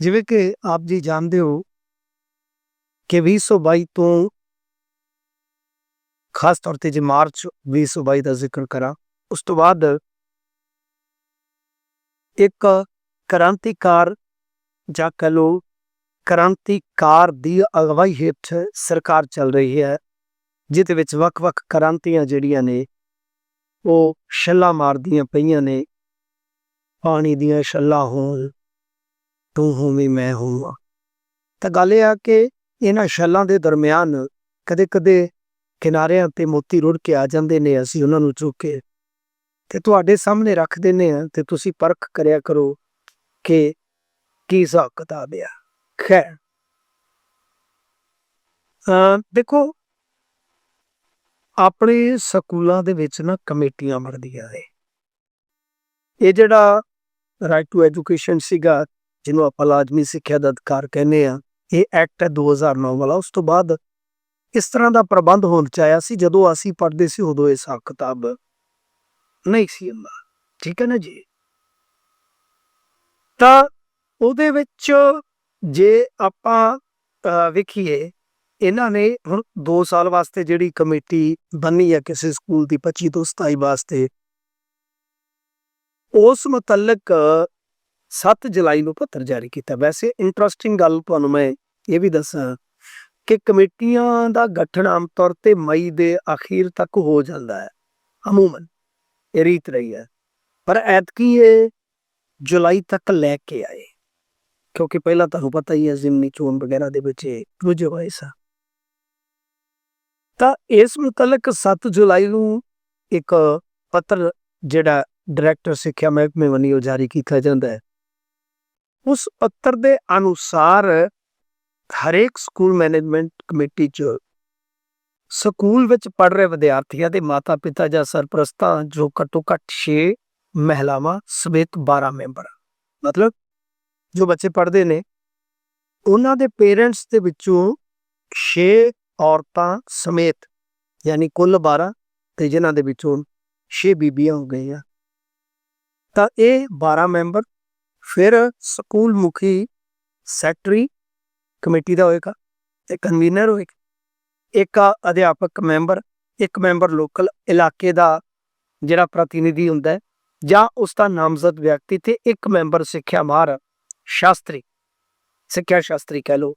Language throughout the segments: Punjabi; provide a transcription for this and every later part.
ਜਿਵੇਂ ਕਿ ਆਪ ਜੀ ਜਾਣਦੇ ਹੋ ਕਿ 2022 ਤੋਂ ਖਾਸ ਤੌਰ ਤੇ ਜੇ ਮਾਰਚ 2022 ਦਾ ਜ਼ਿਕਰ ਕਰਾਂ, ਉਸ ਤੋਂ ਬਾਅਦ ਇੱਕ ਕ੍ਰਾਂਤੀਕਾਰ ਜਾਂ ਕਹ ਲਓ ਕ੍ਰਾਂਤੀਕਾਰ ਦੀ ਅਗਵਾਈ ਹੇਠ ਸਰਕਾਰ ਚੱਲ ਰਹੀ ਹੈ, ਜਿਹਦੇ ਵਿੱਚ ਵੱਖ-ਵੱਖ ਕ੍ਰਾਂਤੀਆਂ ਜਿਹੜੀਆਂ ਨੇ, ਉਹ ਛੱਲਾਂ ਮਾਰਦੀਆਂ ਪਈਆਂ ਨੇ, ਪਾਣੀ ਦੀਆਂ ਛੱਲਾਂ ਹੋਣ ਤੂੰ ਹੋਵੇਂ, ਮੈਂ ਹੋਵਾਂ। ਤਾਂ ਗੱਲ ਇਹ ਆ ਕਿ ਇਹਨਾਂ ਛੱਲਾਂ ਦੇ ਦਰਮਿਆਨ ਕਦੇ-ਕਦੇ ਕਿਨਾਰਿਆਂ ਤੇ ਮੋਤੀ ਰੁੜ ਕੇ ਆ ਜਾਂਦੇ ਨੇ, ਅਸੀਂ ਉਹਨਾਂ ਨੂੰ ਚੁੱਕ। ਕੇ ਤੇ ਤੁਹਾਡੇ ਸਾਹਮਣੇ ਰੱਖ ਦਿੰਨੇ ਆ ਤੇ ਤੁਸੀਂ ਪਰਖ ਕਰਿਆ ਕਰੋ ਕਿ ਕੀ ਹਿਸਾਬ ਕਿਤਾਬ ਆ। ਖੈਰ। ਅ ਦੇਖੋ, ਆਪਣੇ ਸਕੂਲਾਂ ਦੇ ਵਿੱਚ ਨਾ ਕਮੇਟੀਆਂ ਬਣਦੀਆਂ ਨੇ। ਇਹ ਜਿਹੜਾ ਰਾਈਟ ਟੂ ਐਜੂਕੇਸ਼ਨ ਸੀਗਾ ਜਿਹਨੂੰ ਆਪਾਂ ਲਾਜ਼ਮੀ ਸਿੱਖਿਆ ਦਾ ਅਧਿਕਾਰ ਕਹਿੰਦੇ ਆ ਇਹ ਐਕਟ ਹੈ 2009 ਵਾਲਾ। ਉਸ ਤੋਂ ਬਾਅਦ ਇਸ ਤਰ੍ਹਾਂ ਦਾ ਪ੍ਰਬੰਧ ਹੋਣ ਚ ਆਇਆ ਸੀ ਜਦੋਂ ਅਸੀਂ ਪੜ੍ਹਦੇ ਸੀ ਉਦੋਂ ਇਹ ਹਿਸਾਬ ਕਿਤਾਬ ਨਹੀਂ ਸੀ ਹੁੰਦਾ। ਠੀਕ ਹੈ ਨਾ ਜੀ? ਤਾਂ ਉਹਦੇ ਵਿੱਚ ਜੇ ਆਪਾਂ ਅ, ਵੇਖੀਏ ਇਹਨਾਂ ਨੇ ਹੁਣ 2 ਸਾਲ ਵਾਸਤੇ ਜਿਹੜੀ ਕਮੇਟੀ ਬੰਨੀ ਹੈ ਕਿਸੇ ਸਕੂਲ ਦੀ 25 ਤੋਂ 27 ਵਾਸਤੇ ਉਸ ਮੁਤਲਕ 7 ਜੁਲਾਈ ਨੂੰ ਪੱਤਰ ਜਾਰੀ ਕੀਤਾ। ਵੈਸੇ ਇੰਟਰਸਟਿੰਗ ਗੱਲ ਤੁਹਾਨੂੰ ਮੈਂ ਇਹ ਵੀ ਦੱਸਾਂ ਕਿ ਕਮੇਟੀਆਂ ਦਾ ਗਠਨ ਆਮ ਤੌਰ ਤੇ ਮਈ ਦੇ ਅਖੀਰ ਤੱਕ ਹੋ ਜਾਂਦਾ ਹੈ, ਅਮੂਮਨ ਇਹ ਰੀਤ ਰਹੀ ਹੈ। ਪਰ ਐਤਕੀ ਇਹ ਜੁਲਾਈ ਤੱਕ ਲੈ ਕੇ ਆਏ, ਕਿਉਂਕਿ ਪਹਿਲਾਂ ਤੁਹਾਨੂੰ ਪਤਾ ਹੀ ਹੈ ਜ਼ਿਮਨੀ ਚੋਣ ਵਗੈਰਾ ਦੇ ਵਿੱਚ ਇਹ ਰੁਝੇ ਹੋਏ ਸਨ। ਤਾਂ ਇਸ ਮੁਤਲਕ 7 ਜੁਲਾਈ ਨੂੰ ਇੱਕ ਪੱਤਰ ਜਿਹੜਾ ਡਾਇਰੈਕਟਰ ਸਿੱਖਿਆ ਮਹਿਕਮੇ ਵੱਲੋਂ ਜਾਰੀ ਕੀਤਾ ਜਾਂਦਾ ਹੈ ਉਸ ਪੱਤਰ ਦੇ ਅਨੁਸਾਰ ਹਰੇਕ ਸਕੂਲ ਮੈਨੇਜਮੈਂਟ ਕਮੇਟੀ 'ਚ ਸਕੂਲ ਵਿੱਚ ਪੜ ਰਹੇ ਵਿਦਿਆਰਥੀਆਂ ਦੇ ਮਾਤਾ-ਪਿਤਾ ਜਾਂ ਸਰਪ੍ਰਸਤਾਂ ਜੋ ਘੱਟੋ ਘੱਟ 6 ਮਹਿਲਾਵਾਂ ਸਮੇਤ 12 ਮੈਂਬਰ। ਮਤਲਬ ਜੋ ਬੱਚੇ ਪੜ੍ਹਦੇ ਨੇ, ਉਹਨਾਂ ਦੇ ਪੇਰੈਂਟਸ ਦੇ ਵਿੱਚੋਂ 6 ਔਰਤਾਂ ਸਮੇਤ ਯਾਨੀ ਕੁੱਲ 12 ਤੇ ਜਿਨ੍ਹਾਂ ਦੇ ਵਿੱਚੋਂ 6 ਬੀਬੀਆਂ ਹੋ ਗਈਆਂ। ਤਾਂ ਇਹ 12 ਮੈਂਬਰ ਫਿਰ ਸਕੂਲ ਮੁਖੀ ਸੈਕਟਰੀ ਕਮੇਟੀ ਦਾ ਹੋਏਗਾ ਤੇ ਕਨਵੀਨਰ ਹੋਏਗਾ। ਇੱਕ ਅਧਿਆਪਕ ਮੈਂਬਰ, ਇੱਕ ਮੈਂਬਰ ਲੋਕਲ ਇਲਾਕੇ ਦਾ ਜਿਹੜਾ ਪ੍ਰਤੀਨਿਧੀ ਹੁੰਦਾ ਹੈ, ਜਾਂ ਉਸ ਦਾ ਨਾਮਜ਼ਦ ਵਿਅਕਤੀ ਤੇ ਇੱਕ ਮੈਂਬਰ ਸਿੱਖਿਆ ਮਾਹਰ ਸ਼ਾਸਤਰੀ, ਸਿੱਖਿਆ ਸ਼ਾਸਤਰੀ ਕਹਿ ਲੋ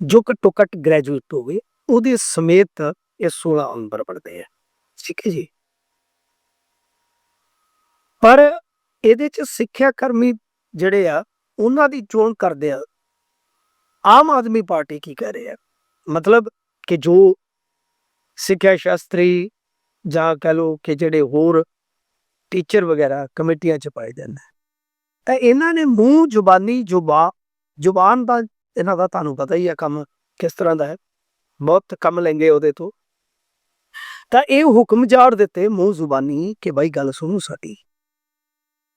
ਜੋ ਘੱਟੋ ਘੱਟ ਗ੍ਰੈਜੂਏਟ ਹੋਵੇ, ਉਹਦੇ ਸਮੇਤ ਇਹ 16 ਅੰਬਰ ਪੜਦੇ ਆ। ਠੀਕ ਹੈ ਜੀ। ਪਰ ਇਹਦੇ ਚ ਸਿੱਖਿਆ ਕਰਮੀ ਜਿਹੜੇ ਆ, ਉਹਨਾਂ ਦੀ ਚੋਣ ਕਰਦੇ ਆ। ਆਮ ਆਦਮੀ ਪਾਰਟੀ ਕੀ ਕਰ ਰਹੀ ਹੈ? ਮਤਲਬ ਕਿ ਜੋ ਸਿੱਖਿਆ ਸ਼ਾਸਤਰੀ ਜਾਂ ਕਹ ਲੋ ਕਿ ਜਿਹੜੇ ਹੋਰ ਟੀਚਰ ਵਗੈਰਾ ਕਮੇਟੀਆਂ ਚ ਪਾਏ ਜਾਂਦੇ ਤਾਂ ਇਹਨਾਂ ਨੇ ਮੂੰਹ, ਜ਼ੁਬਾਨੀ, ਜ਼ੁਬਾ, ਜ਼ੁਬਾਨ ਦਾ ਇਹਨਾਂ ਦਾ ਤੁਹਾਨੂੰ ਪਤਾ ਹੀ ਆ ਕੰਮ ਕਿਸ ਤਰ੍ਹਾਂ ਦਾ ਹੈ। ਬਹੁਤ ਕੰਮ ਲੈਂਗੇ ਉਹਦੇ ਤੋਂ। ਤਾਂ ਇਹ ਹੁਕਮ ਜਾੜ ਦਿੱਤੇ ਮੂੰਹ, ਜ਼ੁਬਾਨੀ ਕਿ ਭਾਈ ਗੱਲ ਸੁਣੋ ਸਾਡੀ।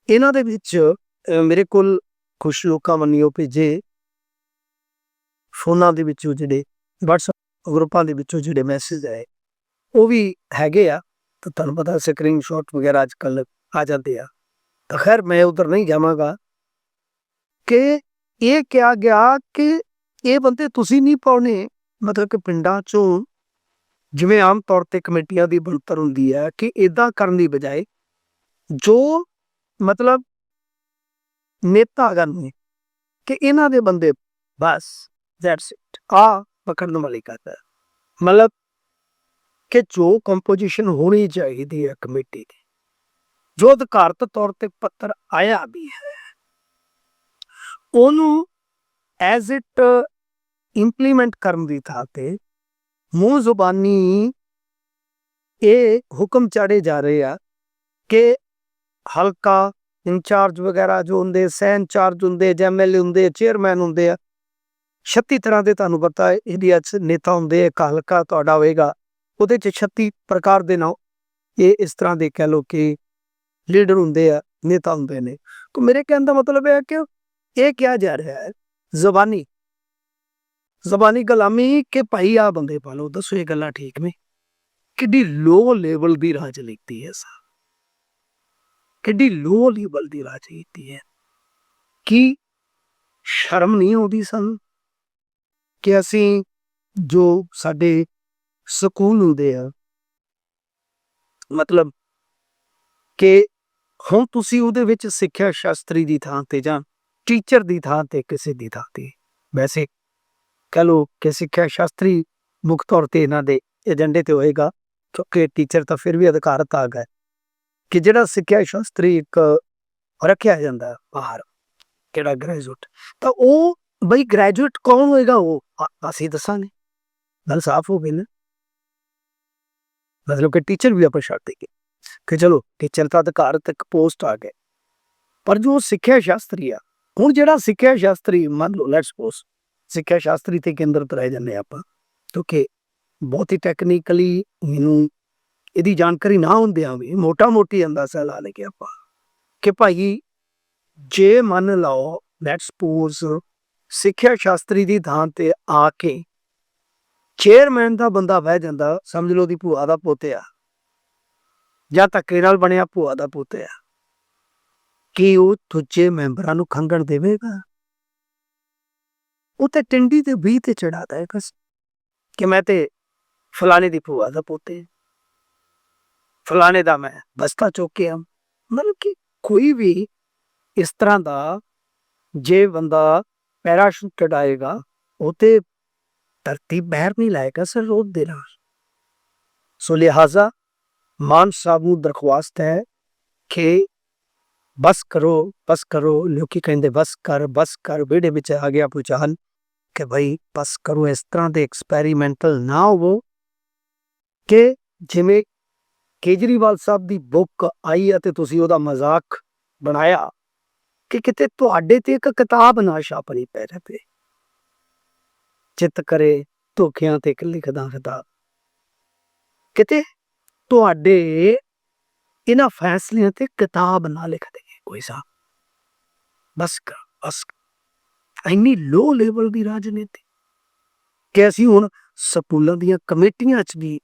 ਇਹਨਾਂ ਦੇ ਵਿੱਚ ਮੇਰੇ ਕੋਲ ਕੁਝ ਲੋਕਾਂ ਵੱਲੋਂ ਭੇਜੇ ਫੋਨਾਂ ਦੇ ਵਿੱਚੋਂ ਜਿਹੜੇ WhatsApp ਗਰੁੱਪਾਂ ਦੇ ਵਿੱਚੋਂ ਜਿਹੜੇ ਮੈਸੇਜ ਆਏ, ਉਹ ਵੀ ਹੈਗੇ ਆ, ਤਾਂ ਤੁਹਾਨੂੰ ਪਤਾ ਸਕਰੀਨਸ਼ਾਟ ਵਗੈਰਾ ਅੱਜ ਕੱਲ ਆ ਜਾਂਦੇ ਆ। ਤਾਂ ਖੈਰ, ਮੈਂ ਉਧਰ ਨਹੀਂ ਜਾਵਾਂਗਾ ਕਿ ਇਹ ਕਿਹਾ ਗਿਆ ਕਿ ਇਹ ਬੰਦੇ ਤੁਸੀਂ ਨਹੀਂ ਪਾਉਣੇ। ਮਤਲਬ ਕਿ ਪਿੰਡਾਂ ਚੋਂ ਜਿਵੇਂ ਆਮ ਤੌਰ ਤੇ ਕਮੇਟੀਆਂ ਦੀ ਬਣਤਰ ਹੁੰਦੀ ਹੈ ਕਿ ਇਦਾਂ ਕਰਨ ਦੀ ਬਜਾਏ ਜੋ ਮਤਲਬ ਨੇਤਾ ਨੇ ਕਿ ਇਹਨਾਂ ਦੇ ਬੰਦੇ ਬਸ ਦੈਟਸ ਇਟ ਆ ਪਕੜਨ ਵਾਲੀ ਗੱਲ ਹੈ। ਮਤਲਬ ਕਿ ਜੋ ਕੰਪੋਜੀਸ਼ਨ ਹੋਣੀ ਚਾਹੀਦੀ ਹੈ ਕਮੇਟੀ ਦੀ, ਜੋ ਅਧਿਕਾਰਤ ਤੌਰ ਤੇ ਪੱਤਰ ਆਇਆ ਵੀ ਹੈ, ਉਹਨੂੰ ਐਜ਼ ਇਟ ਇੰਪਲੀਮੈਂਟ ਕਰਨ ਦੀ ਥਾਂ ਤੇ ਮੂੰਹ ਜ਼ੁਬਾਨੀ ਇਹ ਹੁਕਮ ਚਾੜੇ ਜਾ ਰਹੇ ਆ ਕਿ ਹਲਕਾ ਇੰਚਾਰਜ ਵਗੈਰਾ ਜੋ ਹੁੰਦੇ, ਸਹਿ ਇੰਚਾਰਜ ਹੁੰਦੇ ਐਮਐਲਏ ਹੁੰਦੇ, ਚੇਅਰਮੈਨ ਹੁੰਦੇ ਆ। 36 ਤਰ੍ਹਾਂ ਦੇ ਤੁਹਾਨੂੰ ਪਤਾ ਹੈ ਇੰਡੀਆ 'ਚ ਨੇਤਾ ਹੁੰਦੇ ਇੱਕ ਹਲਕਾ ਤੁਹਾਡਾ ਹੋਏਗਾ, ਉਹਦੇ 'ਚ 36 ਪ੍ਰਕਾਰ ਦੇ ਨਾਮ ਇਹ ਇਸ ਤਰ੍ਹਾਂ ਦੇ ਕਹਿ ਲੋ ਕਿ ਲੀਡਰ ਹੁੰਦੇ ਆ, ਨੇਤਾ ਹੁੰਦੇ ਨੇ। ਤਾਂ ਮੇਰੇ ਕਹਿਣ ਦਾ ਮਤਲਬ ਇਹ ਹੈ ਕਿ ਇਹ ਕਿਹਾ ਜਾ ਰਿਹਾ ਹੈ, ਜ਼ਬਾਨੀ। ਜ਼ਬਾਨੀ ਗੁਲਾਮੀ ਕਿ ਭਾਈ ਆ ਬੰਦੇ ਪਾ ਲਓ, ਦੱਸੋ ਇਹ ਗੱਲਾਂ ਠੀਕ ਨੇ? ਕਿੱਡੀ ਲੋ ਲੈਵਲ ਦੀ ਰਾਜਨੀਤੀ ਹੈ ਸਾ ਕਿੱਡੀ ਲੋ ਲੈਵਲ ਦੀ ਰਾਜਨੀਤੀ ਹੈ ਕੀ ਸ਼ਰਮ ਨਹੀਂ ਆਉਂਦੀ ਸਾਨੂੰ ਕਿ ਅਸੀਂ ਜੋ ਸਾਡੇ ਸਕੂਲ ਹੁੰਦੇ ਆ। ਮਤਲਬ ਕਿ ਹੁਣ ਤੁਸੀਂ ਉਹਦੇ ਵਿੱਚ ਸਿੱਖਿਆ ਸ਼ਾਸਤਰੀ ਦੀ ਥਾਂ ਤੇ ਜਾਂ ਟੀਚਰ ਦੀ ਥਾਂ ਤੇ ਕਿਸੇ ਦੀ ਥਾਂ ਤੇ। ਵੈਸੇ ਕਹ ਲੋ ਕਿ ਸਿੱਖਿਆ ਸ਼ਾਸਤਰੀ ਮੁੱਖ ਤੌਰ ਤੇ ਇਹਨਾਂ ਦੇ ਏਜੰਡੇ ਤੇ ਹੋਏਗਾ, ਕਿਉਂਕਿ ਟੀਚਰ ਤਾਂ ਫਿਰ ਵੀ ਅਧਿਕਾਰਤ ਆ ਗਏ। ਕਿ ਜਿਹੜਾ ਸਿੱਖਿਆ ਸ਼ਾਸਤਰੀ ਇੱਕ ਰੱਖਿਆ ਜਾਂਦਾ ਬਾਹਰ, ਕਿਹੜਾ ਗ੍ਰੈਜੂਏਟ ਤਾਂ ਉਹ ਬਈ ਗ੍ਰੈਜੂਏਟ ਕੌਣ ਹੋਏਗਾ ਉਹ? ਅਸੀਂ ਦੱਸਾਂਗੇ। ਗੱਲ ਸਾਫ਼ ਹੋ ਗਈ ਨਾ। ਮਤਲਬ ਕਿ ਟੀਚਰ ਵੀ ਆਪਾਂ ਛੱਡ ਦੇਗੇ ਕਿ ਚਲੋ ਟੀਚਰ ਤਾਂ ਅਧਿਕਾਰ ਇੱਕ ਪੋਸਟ ਆ ਗਏ ਪਰ ਜੋ ਸਿੱਖਿਆ ਸ਼ਾਸਤਰੀ ਆ, ਹੁਣ ਜਿਹੜਾ ਸਿੱਖਿਆ ਸ਼ਾਸਤਰੀ, ਮੰਨ ਲਓ ਲੈਟਸ ਸਪੋਜ਼ ਸਿੱਖਿਆ ਸ਼ਾਸਤਰੀ ਤੇ ਕੇਂਦਰਿਤ ਰਹਿ ਜਾਂਦੇ ਆਪਾਂ ਕਿਉਂਕਿ ਬਹੁਤ ਹੀ ਟੈਕਨੀਕਲੀ ਮੈਨੂੰ ਇਹਦੀ ਜਾਣਕਾਰੀ ਨਾ ਹੁੰਦਿਆਂ ਵੀ ਮੋਟਾ ਮੋਟੀ ਅੰਦਾਜ਼ਾ ਲਾ ਲਈਏ ਆਪਾਂ ਕਿ ਭਾਈ ਜੇ ਮੰਨ ਲਓ ਲੈਟਸ ਸਪੋਜ਼ ਸਿੱਖਿਆ ਸ਼ਾਸਤਰੀ ਦੀ ਥਾਂ ਤੇ ਆ ਕੇ ਚੇਅਰਮੈਨ ਦਾ ਬੰਦਾ ਬਹਿ ਜਾਂਦਾ, ਸਮਝ ਲਓ ਦੀ ਭੂਆ ਦਾ ਪੋਤਿਆ ਜਾਂ ਧੱਕੇ ਨਾਲ ਬਣਿਆ ਭੂਆ ਦਾ ਪੋਤੇ ਆ, ਕੀ ਉਹ ਦੂਜੇ ਮੈਂਬਰਾਂ ਨੂੰ ਖੰਗਣ ਦੇਵੇਗਾ? ਉਹ ਤੇ ਟਿੰਡੀ ਤੇ ਵੀ ਤੇ ਚੜਾਦਾ ਹੈ ਕਸ ਕਿ ਮੈਂ ਤੇ ਫਲਾਣੇ ਦੀ ਭੂਆ ਦਾ ਪੋਤੇ ਫਲਾਣੇ ਦਾ ਮੈਂ ਬਸਤਾ ਚੁੱਕਿਆ ਮਤਲਬ ਕਿ ਕੋਈ ਵੀ ਇਸ ਤਰ੍ਹਾਂ ਦਾ ਜੇ ਬੰਦਾ ਪੈਰਾਸ਼ੂਟ ਚੜਾਏਗਾ ਉਹ ਤੇ ਧਰਤੀ ਬਹਿਰ ਨਹੀਂ ਲਾਏਗਾ ਸਰ ਰੋਡ ਦੇ ਨਾਲ ਸੋ ਲਿਹਾਜ਼ਾ ਮਾਨ ਸਾਹਿਬ ਨੂੰ ਦਰਖਵਾਸਤ ਹੈ ਕਿ ਬਸ ਕਰੋ ਬਸ ਕਰੋ ਲੋਕੀ ਕਹਿੰਦੇ ਬਸ ਕਰ ਬਸ ਕਰ ਵਿਹੜੇ ਵਿੱਚ ਆ ਗਿਆ ਪੁਚਾਲ ਕਿ ਭਾਈ ਬਸ ਕਰੋ ਇਸ ਤਰ੍ਹਾਂ ਦੇ ਐਕਸਪੈਰੀਮੈਂਟਲ ਨਾ ਹੋਵੋ ਕਿ ਜਿਵੇਂ ਕੇਜਰੀਵਾਲ ਸਾਹਿਬ ਦੀ ਬੁੱਕ ਆਈ ਅਤੇ ਤੁਸੀਂ ਉਹਦਾ ਮਜ਼ਾਕ ਬਣਾਇਆ ਕਿ ਕਿਤੇ ਤੁਹਾਡੇ ਤੇ ਇੱਕ ਕਿਤਾਬ ਨਾ ਛਾਪਣੀ ਪੈ ਰਹੇ ਚਿੱਤ ਕਰੇ ਧੋਖਿਆਂ ਤੇ ਲਿਖਦਾ ਖਦਾ ਕਿਤੇ ਤੁਹਾਡੇ ਇਹਨਾਂ ਫੈਸਲਿਆਂ ਤੇ ਕਿਤਾਬ ਨਾ ਲਿਖ ਦੇ ਕੋਈ ਸਾਹਿਬ। ਬਸ ਕਰ, ਬਸ ਇੰਨੀ ਲੋ ਲੈਵਲ ਦੀ ਰਾਜਨੀਤੀ ਕਿ ਅਸੀਂ ਹੁਣ ਸਕੂਲਾਂ ਦੀਆਂ ਕਮੇਟੀਆਂ 'ਚ ਵੀ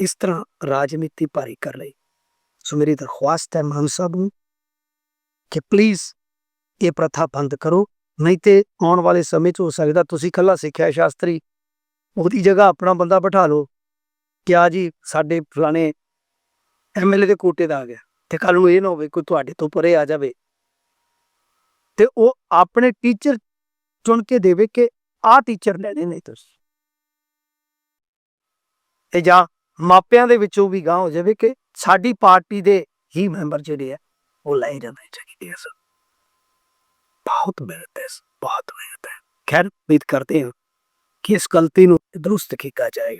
ਇਸ ਤਰ੍ਹਾਂ ਰਾਜਨੀਤੀ ਭਾਰੀ ਕਰ ਲਈ। ਸੋ ਮੇਰੀ ਦਰਖਾਸਤ ਹੈ ਮਾਨ ਸਾਹਿਬ ਨੂੰ ਕਿ ਪਲੀਜ਼ ਇਹ ਪ੍ਰਥਾ ਬੰਦ ਕਰੋ, ਨਹੀਂ ਤੇ ਆਉਣ ਵਾਲੇ ਸਮੇਂ 'ਚ ਹੋ ਸਕਦਾ ਤੁਸੀਂ ਕੱਲਾ ਸਿੱਖਿਆ ਸ਼ਾਸਤਰੀ ਉਹਦੀ ਜਗ੍ਹਾ ਆਪਣਾ ਬੰਦਾ ਬਿਠਾ ਲਓ ਕਿ ਆ ਜੀ ਸਾਡੇ ਫਲਾਣੇ ਐਮਐਲਏ ਦੇ ਕੋਟੇ ਦਾ ਆ ਗਿਆ ਤੇ ਕੱਲ ਨੂੰ ਇਹ ਨਾ ਹੋਵੇ ਕੋਈ ਤੁਹਾਡੇ ਤੋਂ ਪਰੇ ਆ ਜਾਵੇ। ਤੇ ਉਹ ਆਪਣੇ ਟੀਚਰ ਚੁਣ ਕੇ ਦੇਵੇ ਕਿ ਆਹ ਟੀਚਰ ਲੈਣੇ ਨਹੀਂ ਤੁਸੀਂ। ਤੇ ਜਾਂ ਮਾਪਿਆਂ ਦੇ ਵਿੱਚੋਂ ਵੀ ਗਾਂ ਹੋ ਜਾਵੇ ਕਿ ਸਾਡੀ ਪਾਰਟੀ ਦੇ ਹੀ ਮੈਂਬਰ ਜਿਹੜੇ ਆ, ਉਹ ਲੈ ਜਾਣੇ ਚਾਹੀਦੇ ਆ ਸਰ। ਬਹੁਤ ਮਿਹਨਤ ਹੈ ਬਹੁਤ ਮਿਹਨਤ ਹੈ। ਖੈਰ, ਉਮੀਦ ਕਰਦੇ ਹਾਂ ਕਿ ਇਸ ਗਲਤੀ ਨੂੰ ਦਰੁਸਤ ਕੀਤਾ ਜਾਏਗਾ।